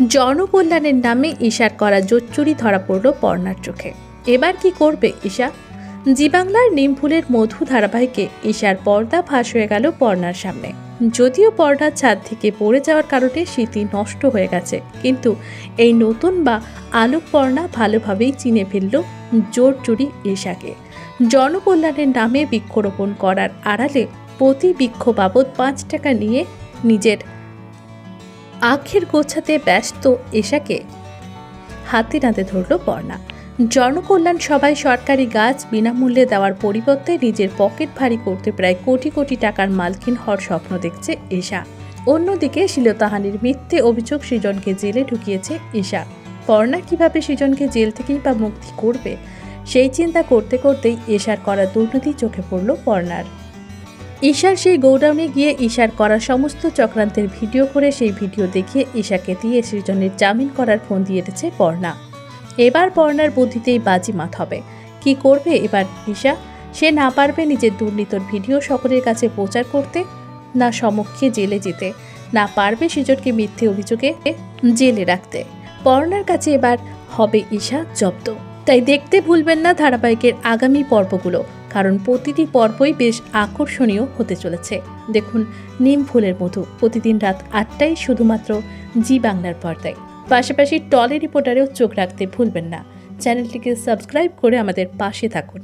জনকল্যাণের নামে ঈশার করা জোচ্চুরি ধরা পড়ল পর্ণার চোখে। এবার কি করবে ঈশা? জি বাংলার নিমফুলের মধু ধারাবাহিকে ঈশার পর্দা ফাঁস হয়ে গেল পর্ণার সামনে। যদিও পর্দার ছাদ থেকে পড়ে যাওয়ার কারণে স্মৃতি নষ্ট হয়ে গেছে, কিন্তু এই নতুন বা আলোক পর্ণা ভালোভাবেই চিনে ফেলল জোর চুরি ঈশাকে। জনকল্যাণের নামে বৃক্ষরোপণ করার আড়ালে প্রতি বৃক্ষ বাবদ পাঁচ টাকা নিয়ে নিজের আখের গোছাতে ব্যস্ত এশাকে হাতে নাতে ধরল পর্ণা জনকল্যাণ সবাই সরকারি গাছ বিনামূল্যে দেওয়ার পরিবর্তে নিজের পকেট ভারী করতে প্রায় কোটি কোটি টাকার মালকিন হওয়ার স্বপ্ন দেখছে এশা। অন্যদিকে শিলতাহানির মিথ্যে অভিযোগ সৃজনকে জেলে ঢুকিয়েছে ঈশা পর্ণা কীভাবে সৃজনকে জেল থেকেই বা মুক্তি করবে, সেই চিন্তা করতে করতেই এশার করা দুর্নীতি চোখে পড়ল পর্ণার ঈশার সেই গোডাউনে গিয়ে ঈশার করা সমস্ত চক্রান্তের ভিডিও করে সেই ভিডিও দেখিয়ে ঈশাকে দিয়ে সৃজনের জামিন করার ফোন দিয়ে দিয়েছে পর্ণা। এবার পর্ণার বুদ্ধিতেই বাজিমাত হবে। কি করবে এবার ঈশা? সে না পারবে নিজের দুর্নীতর ভিডিও সকলের কাছে প্রচার করতে, না সমক্ষে জেলে যেতে, না পারবে সৃজনকে মিথ্যে অভিযোগে জেলে রাখতে। পর্ণার কাছে এবার হবে ঈশা জব্দ। তাই দেখতে ভুলবেন না ধারাবাহিকের আগামী পর্বগুলো, কারণ প্রতিটি পর্বই বেশ আকর্ষণীয় হতে চলেছে। দেখুন, নিম ফুলের মধু, প্রতিদিন রাত আটটায় শুধুমাত্র জি বাংলার পর্দায়। পাশাপাশি টলে রিপোর্টারেও চোখ রাখতে ভুলবেন না। চ্যানেলটিকে সাবস্ক্রাইব করে আমাদের পাশে থাকুন।